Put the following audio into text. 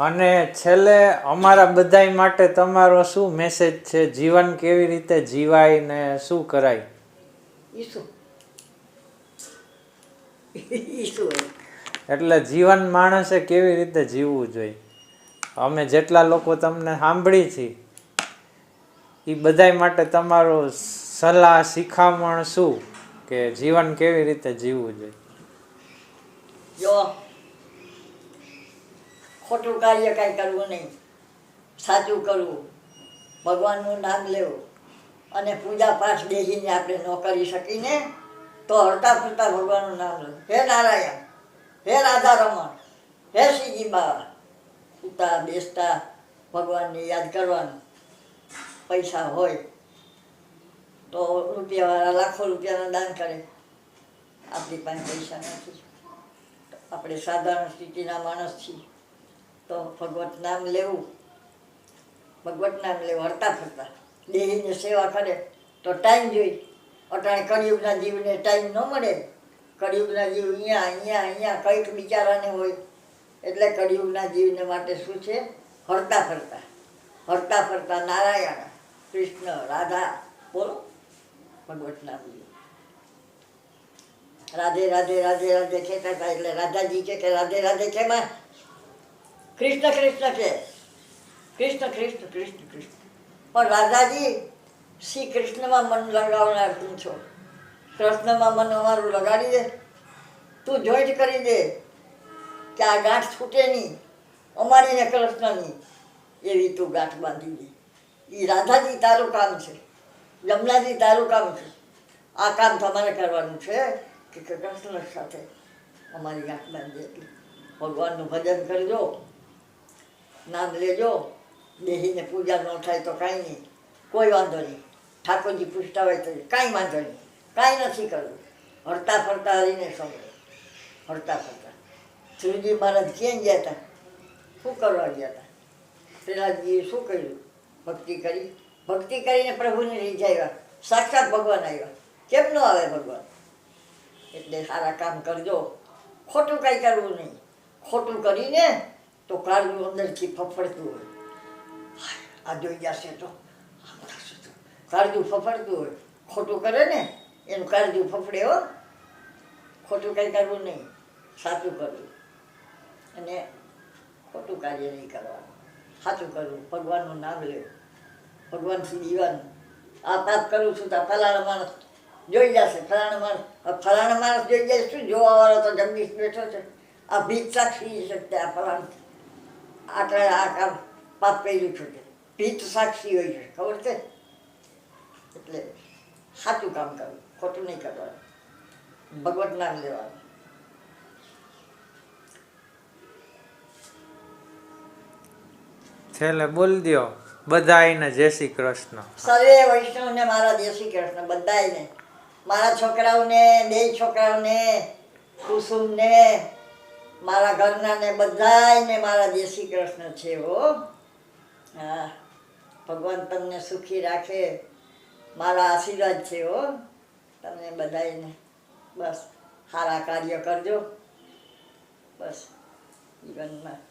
અને છેલ્લે અમારા બધાય માટે તમારો શું મેસેજ છે? જીવન કેવી રીતે જીવાય ને શું કરાય? એટલે જીવન માણસે કેવી રીતે જીવવું જોઈએ? અમે જેટલા લોકો તમને સાંભળી છીએ એ બધાય માટે તમારો સલાહ શિખામણ શું? કે જીવન કેવી રીતે જીવવું જોઈએ? જો ખોટું કાર્ય કાંઈ કરવું નહીં. સાચું કરવું. ભગવાનનું નામ લેવું. અને પૂજા પાઠ દેહીને આપણે ન કરી શકીને તો હરતા ફરતા ભગવાનનું નામ લેવું. હે નારાયણ, હે રાધા રમણ હે શ્રીજી બાવા ઉતા, બેસતા ભગવાનને યાદ કરવાનું. પૈસા હોય તો રૂપિયાવાળા લાખો રૂપિયાના દાન કરે. આપણી પાસે પૈસા નથી. આપણે સાધારણ સ્થિતિના માણસ છીએ. તો ભગવત નામ લેવું. ભગવત નામ લેવું, હરતા ફરતા. દેહીને સેવા કરે તો ટાઈમ જોઈ. અટાણે કળિયુગના જીવને ટાઈમ ન મળે. કળિયુગના જીવ અહીંયા અહીંયા અહીંયા, કંઈક બિચારાને હોય. એટલે કળિયુગના જીવને માટે શું છે? હરતા ફરતા. હરતા ફરતા નારાયણ, કૃષ્ણ, રાધા. બોલો. ભગવત નામ લેવું રાધે રાધે રાધે રાધે કહેતા હતા. એટલે રાધાજી કે રાધે રાધે, કેમાં કૃષ્ણ કૃષ્ણ કે કૃષ્ણ કૃષ્ણ કૃષ્ણ કૃષ્ણ પણ રાધાજી શ્રી કૃષ્ણમાં મન લગાવનાર તું છો. કૃષ્ણમાં મન અમારું લગાડી દે. તું જોઈન્ટ કરી દે કે આ ગાંઠ છૂટે નહીં અમારી ને કૃષ્ણની એવી તું ગાંઠ બાંધી દે. એ રાધાજી તારું કામ છે, યમુનાજી તારું કામ છે. આ કામ તમારે કરવાનું છે કે કૃષ્ણ સાથે અમારી ગાંઠ બાંધી હતી ભગવાનનું ભજન કરજો. નામ લેજો. દેહીને પૂજા ન થાય તો કાંઈ નહીં. કોઈ વાંધો નહીં. ઠાકોરજી પૂછતા હોય તો કાંઈ વાંધો નહીં. કાંઈ નથી કરવું. હરતા ફરતા હરીને સમજો હરતા ફરતા. શ્રીજી મહારાજ ક્યાં ગયા હતા શું કરવા ગયા હતા શ્રીનાથજીએ શું કર્યું? ભક્તિ કરી. ભક્તિ કરીને પ્રભુને રીઝાવ્યા સાક્ષાત ભગવાન આવ્યા. કેમ ન આવે ભગવાન? એટલે સારા કામ કરજો. ખોટું કાંઈ કરવું નહીં. ખોટું કરીને તો કાળનું અંદરથી ફફડતું હોય. આ જોઈ જશે તો. થશે તો કાળજું ફફડતું હોય. ખોટું કરે ને, એનું કાળજું ફફડે હો. ખોટું કંઈ કરવું નહીં. સાચું કરવું. અને ખોટું કાર્ય નહીં કરવાનું. સાચું કરવું. ભગવાનનું નામ લેવું. ભગવાનથી જીવવાનું. આ પાપ કરું છું તો ફલાણા માણસ જોઈ જશે. ફલાણા માણસ ફલાણા માણસ જોઈ જાય શું જોવાવાળો તો જગદીશ બેઠો છે? આ ભીત સાક્ષી શકતા આ ફલાણા આટલા આ કામ પાપ કર્યું છે તે ભીત સાક્ષી હોય છે ખબર છે? એટલે સાચું કામ કરવું ખોટું નહીં કરવાનું. ભગવત નામ લેવાનું. છેલ્લે બોલ દો બધાયને જય શ્રી કૃષ્ણ. સર્વે વૈષ્ણવને મારા જય શ્રી કૃષ્ણ બધાયને. મારા છોકરાઓને બે છોકરાઓને કુસુમને મારા ઘરના ને બધાયને મારા જય શ્રી કૃષ્ણ છે હો. હા, ભગવાન તમને સુખી રાખે, મારા આશીર્વાદ છે હો. તમને બધાયને બસ, સારા કાર્ય કરજો. બસ, જીવનમાં.